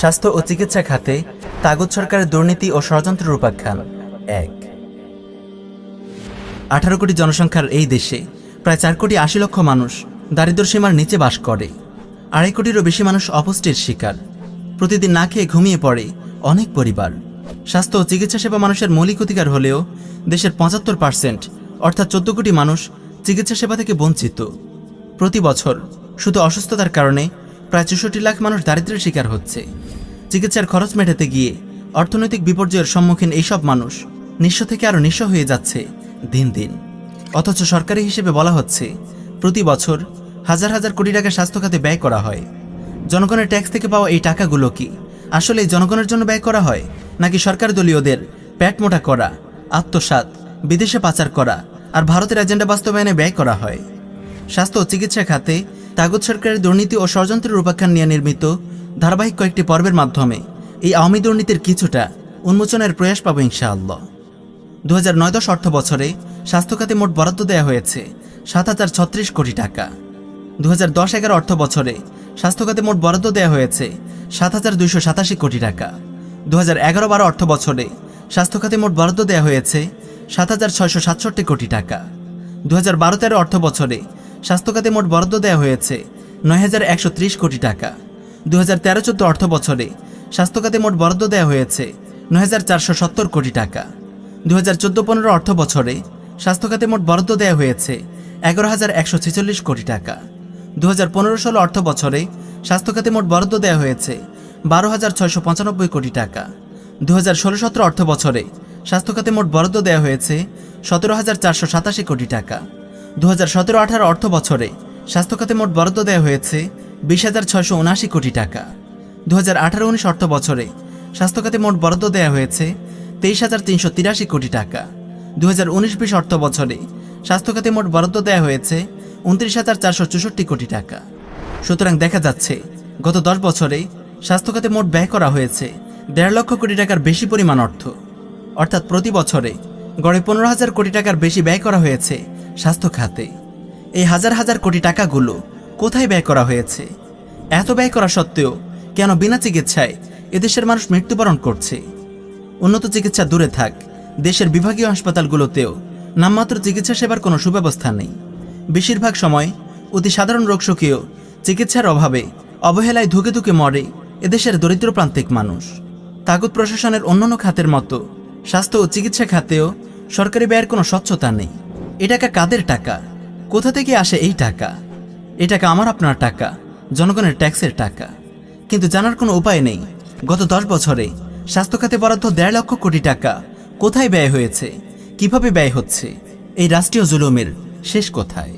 স্বাস্থ্য ও চিকিৎসা খাতে তাগুদ সরকারের দুর্নীতি ও ষড়যন্ত্রের উপাখ্যান এক। আঠারো কোটি জনসংখ্যার এই দেশে প্রায় চার কোটি আশি লক্ষ মানুষ দারিদ্র সীমার নিচে বাস করে। আড়াই কোটিরও বেশি মানুষ অপুষ্টির শিকার। প্রতিদিন না খেয়ে ঘুমিয়ে পড়ে অনেক পরিবার। স্বাস্থ্য ও চিকিৎসা সেবা মানুষের মৌলিক অধিকার হলেও দেশের পঁচাত্তর পার্সেন্ট, অর্থাৎ চোদ্দ কোটি মানুষ চিকিৎসা সেবা থেকে বঞ্চিত। প্রতি বছর শুধু অসুস্থতার কারণে প্রায় চৌষট্টি লাখ মানুষ দারিদ্র্যের শিকার হচ্ছে। চিকিৎসার খরচ মেটাতে গিয়ে অর্থনৈতিক বিপর্যয়ের সম্মুখীন এইসব মানুষ নিঃস্ব থেকে আরও নিঃস্ব হয়ে যাচ্ছে দিন দিন। অথচ সরকারি হিসেবে বলা হচ্ছে, প্রতি বছর হাজার হাজার কোটি টাকা স্বাস্থ্য খাতে ব্যয় করা হয়। জনগণের ট্যাক্স থেকে পাওয়া এই টাকাগুলো কি আসলে জনগণের জন্য ব্যয় করা হয়, নাকি সরকার দলীয়দের প্যাট মোটা করা, আত্মসাৎ, বিদেশে পাচার করা, আর ভারতের এজেন্ডা বাস্তবায়নে ব্যয় করা হয়? স্বাস্থ্য ও চিকিৎসা খাতে তাগুদ সরকারের দুর্নীতি ও ষড়যন্ত্রের উপাখ্যান নিয়ে নির্মিত ধারাবাহিক কয়েকটি পর্বের মাধ্যমে এই আওয়ামী দুর্নীতির কিছুটা উন্মোচনের প্রয়াস পাবো ইনশাআল্লাহ। দু হাজার নয় দশ অর্থ বছরে স্বাস্থ্য খাতে মোট বরাদ্দ দেওয়া হয়েছে সাত হাজার ছত্রিশ কোটি টাকা। দু হাজার দশ এগারো অর্থ বছরে স্বাস্থ্য খাতে মোট বরাদ্দ দেওয়া হয়েছে সাত হাজার দুইশো সাতাশি কোটি টাকা। দু হাজার এগারো বারো অর্থ বছরে স্বাস্থ্য খাতে মোট বরাদ্দ দেওয়া হয়েছে সাত হাজার ছয়শো সাতষট্টি কোটি টাকা। দু হাজার বারো তেরো অর্থ বছরে স্বাস্থ্য খাতে মোট বরাদ্দ দেওয়া হয়েছে নয় হাজার একশো ত্রিশ কোটি টাকা। দু হাজার তেরো চোদ্দ অর্থ বছরে স্বাস্থ্য খাতে মোট বরাদ্দ দেওয়া হয়েছে নয় চারশো সত্তর কোটি টাকা। দু হাজার চোদ্দ পনেরো অর্থ বছরে স্বাস্থ্য খাতে মোট বরাদ্দ দেওয়া হয়েছে এগারো হাজার একশো ছেচল্লিশ কোটি টাকা। দু হাজার পনেরো ষোলো অর্থ বছরে স্বাস্থ্য খাতে মোট বরাদ্দ দেওয়া হয়েছে বারো হাজার ছয়শো পঁচানব্বই কোটি টাকা। দু হাজার ষোলো সতেরো অর্থ বছরে স্বাস্থ্য খাতে মোট বরাদ্দ দেওয়া হয়েছে সতেরো হাজার চারশো সাতাশি কোটি টাকা। দু হাজার সতেরো আঠারো অর্থ বছরে স্বাস্থ্য খাতে মোট বরাদ্দ দেওয়া হয়েছে বিশ হাজার ছয়শো উনআশি কোটি টাকা। দু হাজার আঠারো উনিশ অর্থ বছরে স্বাস্থ্য খাতে মোট বরাদ্দ দেওয়া হয়েছে তেইশ হাজার তিনশো তিরাশি কোটি টাকা। দু হাজার উনিশ বিশ অর্থ বছরে স্বাস্থ্য খাতে মোট বরাদ্দ দেওয়া হয়েছে উনত্রিশ হাজার চারশো চৌষট্টি কোটি টাকা। সুতরাং দেখা যাচ্ছে, গত দশ বছরে স্বাস্থ্য খাতে মোট ব্যয় করা হয়েছে দেড় লক্ষ কোটি টাকার বেশি পরিমাণ অর্থ। অর্থাৎ প্রতি বছরে গড়ে পনেরো হাজার কোটি টাকার বেশি ব্যয় করা হয়েছে স্বাস্থ্য খাতে। এই হাজার হাজার কোটি টাকাগুলো কোথায় ব্যয় করা হয়েছে? এত ব্যয় করা সত্ত্বেও কেন বিনা চিকিৎসায় এদেশের মানুষ মৃত্যুবরণ করছে? উন্নত চিকিৎসা দূরে থাক, দেশের বিভাগীয় হাসপাতালগুলোতেও নামমাত্র চিকিৎসা সেবার কোনো সুব্যবস্থা নেই। বেশিরভাগ সময় অতি সাধারণ রোগশোকেও চিকিৎসার অভাবে অবহেলায় ধুকে ধুকে মরে এদেশের দরিদ্র প্রান্তিক মানুষ। তাগুদ প্রশাসনের অন্যান্য খাতের মতো স্বাস্থ্য ও চিকিৎসা খাতেও সরকারি ব্যয়ের কোনো স্বচ্ছতা নেই। এ টাকা কাদের টাকা? কোথা থেকে আসে এই টাকা? এ টাকা আমার আপনার টাকা, জনগণের ট্যাক্সের টাকা। কিন্তু জানার কোনো উপায় নেই। গত দশ বছরে স্বাস্থ্য খাতে বরাদ্দ দেড় লক্ষ কোটি টাকা কোথায় ব্যয় হয়েছে? কীভাবে ব্যয় হচ্ছে? এই রাষ্ট্রীয় জুলুমের শেষ কোথায়?